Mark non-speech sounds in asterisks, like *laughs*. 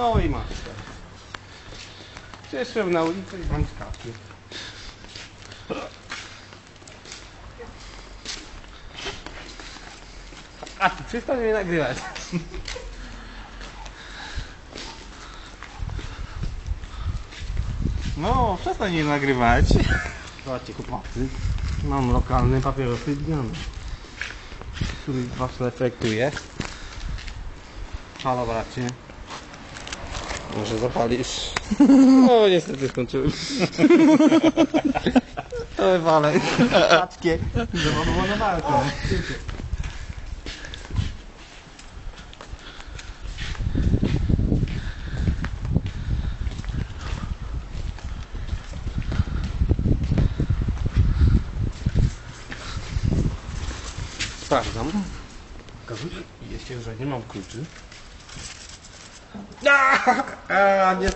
No i masz. Przyszłem na ulicę i mam skawki. A ty przestań mnie nagrywać. No, przestań mnie nagrywać. Zobaczcie chłopacy. Mam lokalny papierosy Diana, który was reflektuje. Halo bracie. Może zapalisz? *laughs* O, niestety skończyłem. *laughs* To wywalę. Paczkie. Walkę. Sprawdzam. Okazuje się, że nie mam kluczy. A, a, nie